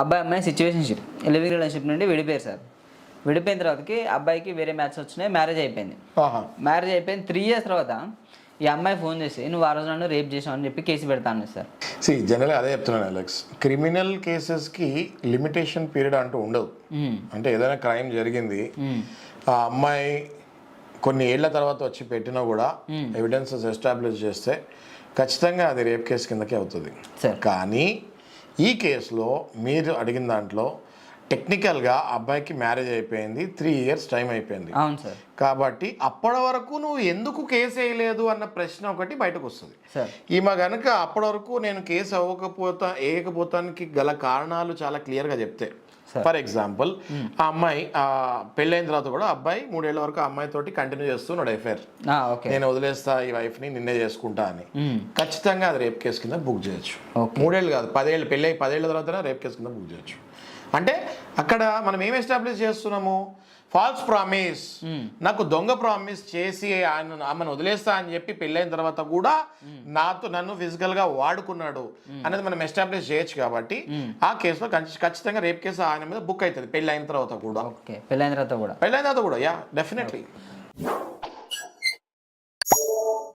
అబ్బాయి అమ్మాయి situationship living relationship నుండి విడిపోయారు సార్. విడిపోయిన తర్వాతకి అబ్బాయికి వేరే మ్యాచ్ వచ్చినాయి మ్యారేజ్ అయిపోయింది. మ్యారేజ్ అయిపోయింది త్రీ ఇయర్స్ తర్వాత ఈ అమ్మాయి ఫోన్ చేసి నువ్వు ఆ రోజు నన్ను రేప్ చేసావు అని చెప్పి కేసు పెడతాను సార్. సి జనరల్ అదే చెప్తున్నాను అలెక్స్. క్రిమినల్ కేసెస్కి లిమిటేషన్ పీరియడ్ అంటూ ఉండదు. అంటే ఏదైనా క్రైమ్ జరిగింది. ఆ అమ్మాయి కొన్ని ఏళ్ళ తర్వాత వచ్చి పెట్టినా కూడా ఎవిడెన్సెస్ ఎస్టాబ్లిష్ చేస్తే ఖచ్చితంగా అది రేప్ కేసు కిందకే అవుతుంది. సార్. కానీ ఈ కేసులో మీరు అడిగిన దాంట్లో టెక్నికల్గా అబ్బాయికి మ్యారేజ్ అయిపోయింది త్రీ ఇయర్స్ టైం అయిపోయింది. అవును సార్. కాబట్టి అప్పటి వరకు నువ్వు ఎందుకు కేసు వేయలేదు అన్న ప్రశ్న ఒకటి బయటకు వస్తుంది. ఈమె గనుక అప్పటి వరకు నేను కేసు అవ్వకపోతా వేయకపోతానికి గల కారణాలు చాలా క్లియర్గా చెప్తే. ఫర్ ఎగ్జాంపుల్ ఆ అమ్మాయి ఆ పెళ్ళైన తర్వాత కూడా అబ్బాయి మూడేళ్ళ వరకు ఆ అమ్మాయితోటి కంటిన్యూ చేస్తున్నాడు ఎఫ్ఐఆర్. నేను వదిలేస్తా ఈ వైఫ్ని నిన్నే చేసుకుంటా అని. ఖచ్చితంగా అది రేప్ కేసు కింద బుక్ చేయొచ్చు. మూడేళ్ళు కాదు పదేళ్ళు పెళ్ళై పదేళ్ళ తర్వాత రేప్ కేసు కింద బుక్ చేయొచ్చు. అంటే అక్కడ మనం ఏం ఎస్టాబ్లిష్ చేస్తున్నాము? ఫాల్స్ ప్రామిస్ నాకు దొంగ ప్రామిస్ చేసి ఆయన ఆమెను వదిలేస్తా అని చెప్పి పెళ్ళైన తర్వాత కూడా నాతో నన్ను physical గా వాడుకున్నాడు అనేది మనం ఎస్టాబ్లిష్ చేయొచ్చు కాబట్టి ఆ కేసులో ఖచ్చి- ఖచ్చితంగా రేప్ కేసు ఆయన మీద బుక్ అవుతుంది పెళ్ళైన తర్వాత కూడా. పెళ్ళైన తర్వాత కూడా. పెళ్ళైన తర్వాత కూడా యా డెఫినెట్లీ